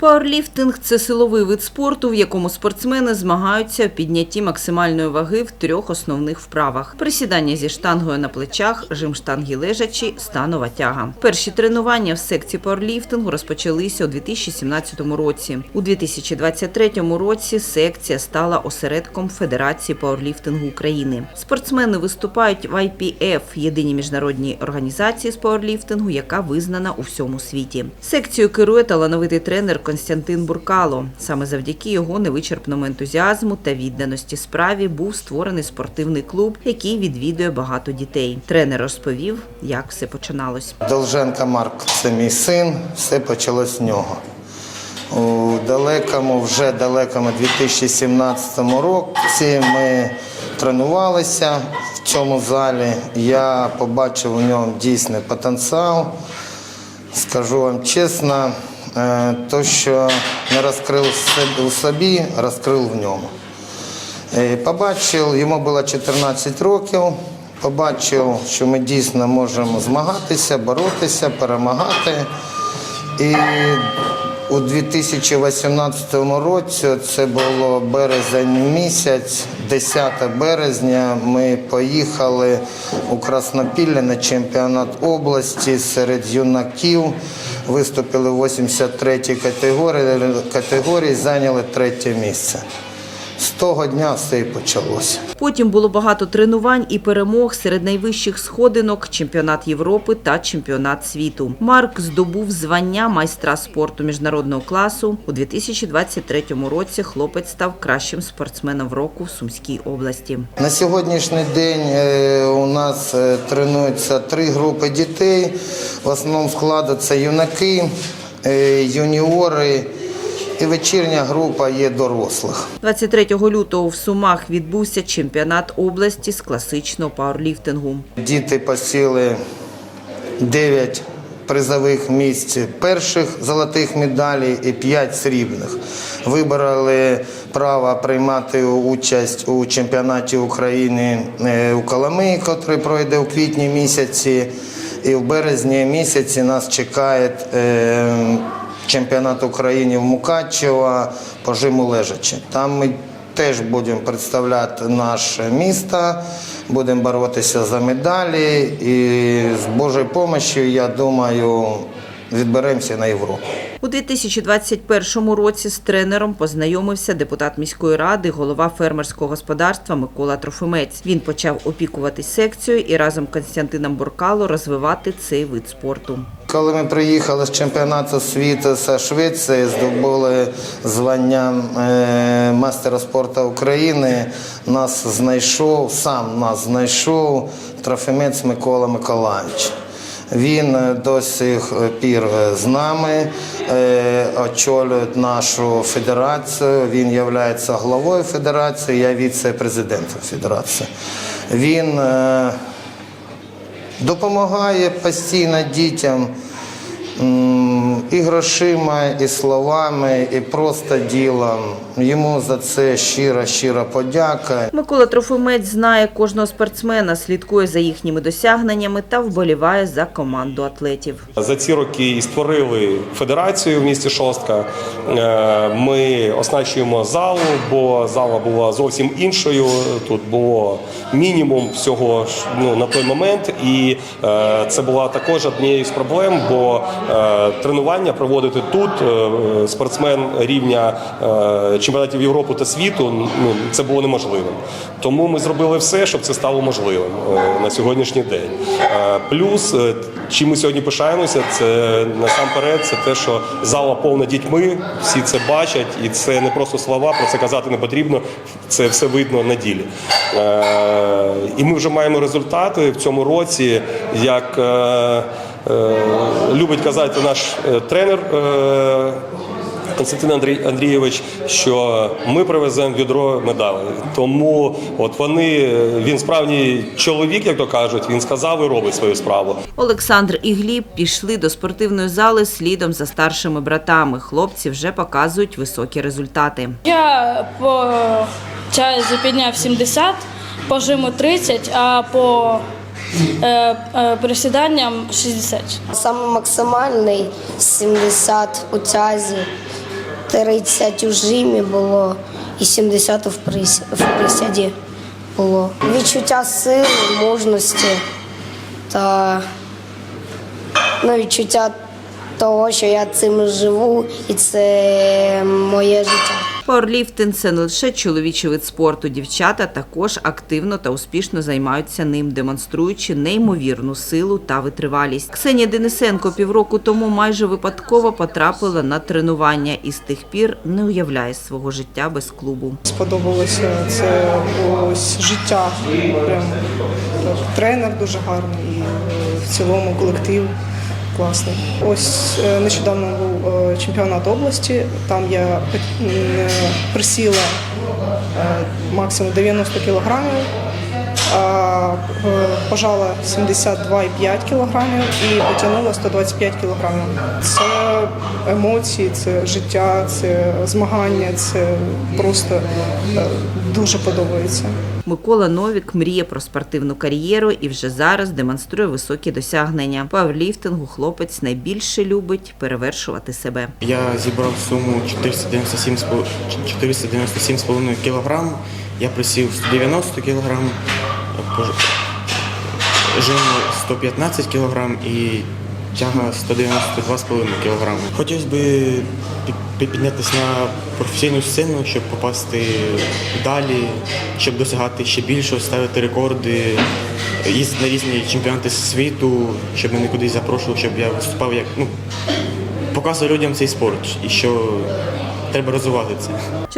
Пауерліфтинг – це силовий вид спорту, в якому спортсмени змагаються в піднятті максимальної ваги в трьох основних вправах: присідання зі штангою на плечах, жим штанги лежачі, станова тяга. Перші тренування в секції пауерліфтингу розпочалися у 2017 році. У 2023 році секція стала осередком Федерації пауерліфтингу України. Спортсмени виступають в IPF – єдиній міжнародній організації з пауерліфтингу, яка визнана у всьому світі. Секцією керує талановитий тренер Константин Буркало. Саме завдяки його невичерпному ентузіазму та відданості справі був створений спортивний клуб, який відвідує багато дітей. Тренер розповів, як все починалось. Долженко Марк це мій син, все почалось з нього. У далекому, вже далекому 2017 році ми тренувалися в цьому залі. Я побачив у ньому дійсний потенціал. Скажу вам чесно, е, то, що не розкрив у собі, розкрив в ньому. Е, Побачив, йому було 14 років. Побачив, що ми дійсно можемо змагатися, боротися, перемагати. І у 2018 році, це було березень місяць, 10 березня, ми поїхали у Краснопілля на чемпіонат області серед юнаків. Виступили в 83-й категорії, категорії, зайняли третє місце. З того дня все і почалося. Потім було багато тренувань і перемог серед найвищих сходинок, чемпіонат Європи та чемпіонат світу. Марк здобув звання майстра спорту міжнародного класу. У 2023 році хлопець став кращим спортсменом року в Сумській області. На сьогоднішній день е, у нас е, тренуються три групи дітей. В основному складу це юнаки, е, юніори і вечірня група є дорослих. 23 лютого в Сумах відбувся чемпіонат області з класичного пауерліфтингу. Діти посіли 9 призових місць перших золотих медалей і 5 срібних. Вибрали право приймати участь у чемпіонаті України е, у Коломиї, який пройде у квітні місяці. І в березні місяці нас чекає е, чемпіонат України в Мукачево по жиму лежачі. Там ми теж будемо представляти наше місто, будемо боротися за медалі і з Божою допомогою, я думаю, відберемося на Європу. У 2021 році з тренером познайомився депутат міської ради, голова фермерського господарства Микола Трофимець. Він почав опікуватись секцією і разом з Константином Буркало розвивати цей вид спорту. Коли ми приїхали з чемпіонату світу з Швеції, здобули звання е, мастера спорту України, нас знайшов, сам нас знайшов Трофимець Микола Миколаївич. Він е, до сих пір е, з нами, очолює нашу федерацію. Він є главою федерації, я віце-президентом федерації. Він допомагає постійно дітям і грошима, і словами, і просто ділом. Йому за це щира, щира подяка. Микола Трофимець знає кожного спортсмена, слідкує за їхніми досягненнями та вболіває за команду атлетів. За ці роки і створили федерацію в місті Шостка. Е, Ми оснащуємо залу, бо зала була зовсім іншою. Тут було мінімум всього ну, на той момент, і е, це була також однією з проблем, бо е, тренування проводити тут е, спортсмен рівня е, чемпіонатів Європи та світу ну, це було неможливим. Тому ми зробили все, щоб це стало можливим е, на сьогоднішній день. Плюс, чим ми сьогодні пишаємося, це насамперед це те, що зала повна дітьми, всі це бачать, і це не просто слова, про це казати не потрібно. Це все видно на ділі. І ми вже маємо результати в цьому році, як любить казати наш е, тренер. е, Константин Андрій Андрійович, що ми привеземо відро медалей. Тому от вони він справді чоловік, як то кажуть, він сказав і робить свою справу. Олександр і Гліб пішли до спортивної зали слідом за старшими братами. Хлопці вже показують високі результати. Я по тязі підняв 70, по жиму 30, а по е, е, присіданням 60. Саме максимальний 70 у тязі 30 у жимі було і 70 в, прис... в присяді було. Відчуття сили, мужності та ну, відчуття того, що я цим живу, і це моє життя. Пауерліфтинг – це не лише чоловічий вид спорту. Дівчата також активно та успішно займаються ним, демонструючи неймовірну силу та витривалість. Ксенія Денисенко півроку тому майже випадково потрапила на тренування і з тих пір не уявляє свого життя без клубу. сподобалося це ось життя. Прям тренер дуже гарний і е, в цілому колектив класний. Ось е, нещодавно був е, чемпіонат області. Там я е, присіла максимум 90 кілограмів. Е, пожала 72,5 кілограмів і потягнула 125 кілограмів. Це емоції, це життя, це змагання, це просто е, дуже подобається. Микола Новік мріє про спортивну кар'єру і вже зараз демонструє високі досягнення. Пауерліфтингу хлопець найбільше любить перевершувати себе. Я зібрав суму 497 з пол- 497,5 кг. Я присів 190 кг, жим 115 кг і тяга 192,5 кг. Хотілося б піднятися на професійну сцену, щоб попасти далі, щоб досягати ще більшого, ставити рекорди, їздити на різні чемпіонати світу, щоб мене кудись запрошували, щоб я виступав як ну, показує людям цей спорт і що треба розвивати це.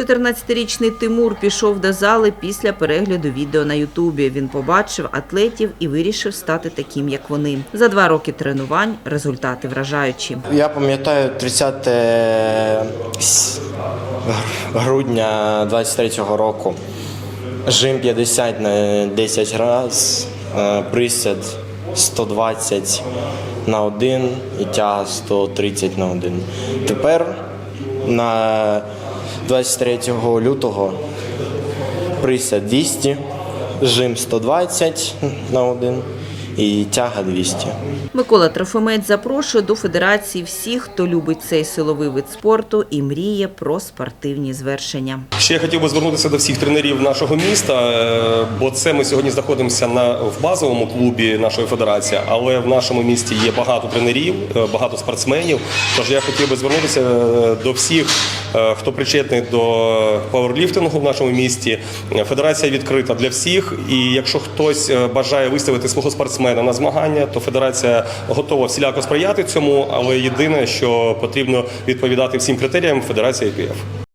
14-річний Тимур пішов до зали після перегляду відео на Ютубі. Він побачив атлетів і вирішив стати таким, як вони. За два роки тренувань результати вражаючі. Я пам'ятаю 30 грудня 23-го року. Жим 50 на 10 раз, е, присяд 120 на 1 і тяга 130 на 1. Тепер на 23 лютого. Присяд 200, жим 120 на 1 і тяга 200. Микола Трофимець запрошує до федерації всіх, хто любить цей силовий вид спорту і мріє про спортивні звершення. Ще я хотів би звернутися до всіх тренерів нашого міста, е, бо це ми сьогодні знаходимося на в базовому клубі нашої федерації, але в нашому місті є багато тренерів, е, багато спортсменів. Тож я хотів би звернутися е, до всіх, хто причетний до пауерліфтингу в нашому місті. Федерація відкрита для всіх. І якщо хтось бажає виставити свого спортсмена на змагання, то федерація готова всіляко сприяти цьому. Але єдине, що потрібно відповідати всім критеріям Федерації ІПФ.